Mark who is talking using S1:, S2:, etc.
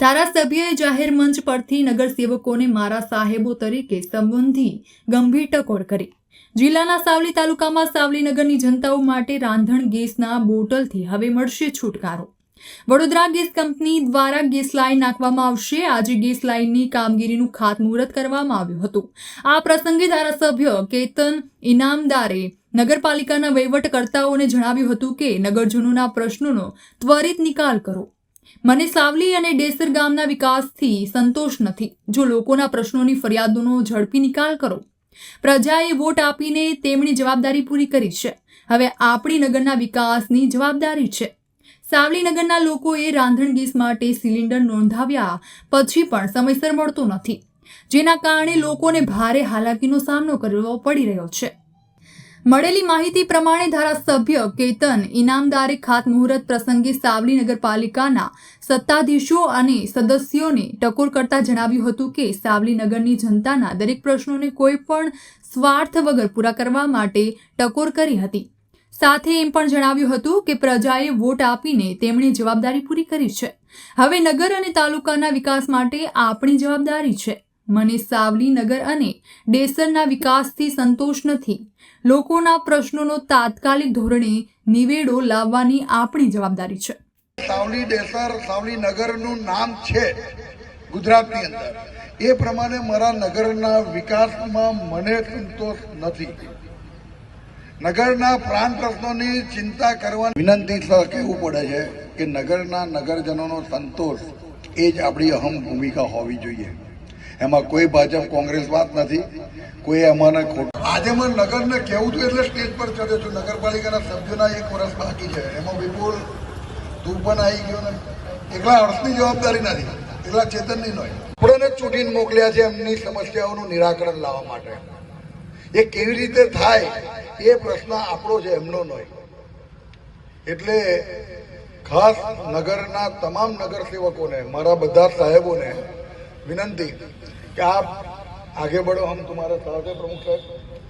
S1: ધારાસભ્યએ જાહેર મંચ પરથી નગરસેવકોને મારા સાહેબો તરીકે સંબંધી ગંભીર ટકોર કરી. જિલ્લાના સાવલી તાલુકામાં સાવલી નગરની જનતાઓ માટે રાંધણ ગેસના બોટલથી હવે મળશે છુટકારો. વડોદરા ગેસ કંપની દ્વારા ગેસ લાઇન નાખવામાં આવશે. આજે ગેસ લાઇનની કામગીરીનું ખાતમુહૂર્ત કરવામાં આવ્યું હતું. આ પ્રસંગે ધારાસભ્ય કેતન ઇનામદારે નગરપાલિકાના વહીવટકર્તાઓને જણાવ્યું હતું કે, નગરજનોના પ્રશ્નોનો ત્વરિત નિકાલ કરો. મને સાવલી અને ડેસર ગામના વિકાસથી સંતોષ નથી. જો લોકોના પ્રશ્નોની ફરિયાદોનો ઝડપી નિકાલ કરો, પ્રજાએ વોટ આપીને તેમની જવાબદારી પૂરી કરી છે. હવે આપણી નગરના વિકાસની જવાબદારી છે. સાવલી નગરના લોકોએ રાંધણ ગેસ માટે સિલિન્ડર નોંધાવ્યા પછી પણ સમયસર મળતો નથી, જેના કારણે લોકોને ભારે હાલાકીનો સામનો કરવો પડી રહ્યો છે. મળેલી માહિતી પ્રમાણે ધારાસભ્ય કેતન ઇનામદારે ખાતમુહૂર્ત પ્રસંગે સાવલી નગરપાલિકાના સત્તાધીશો અને સદસ્યોને ટકોર કરતા જણાવ્યું હતું કે સાવલી નગરની જનતાના દરેક પ્રશ્નોને કોઈ પણ સ્વાર્થ વગર પૂરા કરવા માટે ટકોર કરી હતી. સાથે એમ પણ જણાવ્યું હતું કે પ્રજાએ વોટ આપીને તેમણે જવાબદારી પૂરી કરી છે. હવે નગર અને તાલુકાના વિકાસ માટે આપણી જવાબદારી છે. મને સાવલી નગર અને ડેસરના વિકાસથી સંતોષ નથી. લોકોના પ્રશ્નોનો તાત્કાલિક ધોરણે નિવેડો લાવવાની આપણી જવાબદારી છે.
S2: સાવલી ડેસર, સાવલી નગરનું નામ છે ગુજરાતની અંદર. એ પ્રમાણે મારા નગરના વિકાસમાં મને સંતોષ નથી. નગરના પ્રાણ પ્રશ્નોની ચિંતા કરવાની વિનંતી સહ કહેવું પડે છે કે નગરના નગરજનોનો સંતોષ એ જ આપણી અહમ ભૂમિકા હોવી જોઈએ. એમાં કોઈ ભાજપ કોંગ્રેસ વાત નથી. કોઈ એમાં ખોટું આજે મને નગરને કહેવું હતું એટલે સ્ટેજ પર ચડ્યો છું. નગરપાલિકાના સભ્યોના એક વર્ષ બાકી છે. એમાં વિપુલ તું પણ આવી ગયો ને. એકલા હર્ષની જવાબદારી નથી. એકલા ચેતનની નહીં આપણને ચૂંટીને મોકલ્યા છે એમની સમસ્યાઓનું નિરાકરણ લાવવા માટે. એ કેવી રીતે થાય એ પ્રશ્ન આપણો છે, એમનો નહીં એટલે ખાસ નગરના તમામ નગરસેવકોને, મારા બધા સાહેબોને વિનંતી कि आप आगे बढ़ो हम तुम्हारे साथ हैं प्रमुख साहब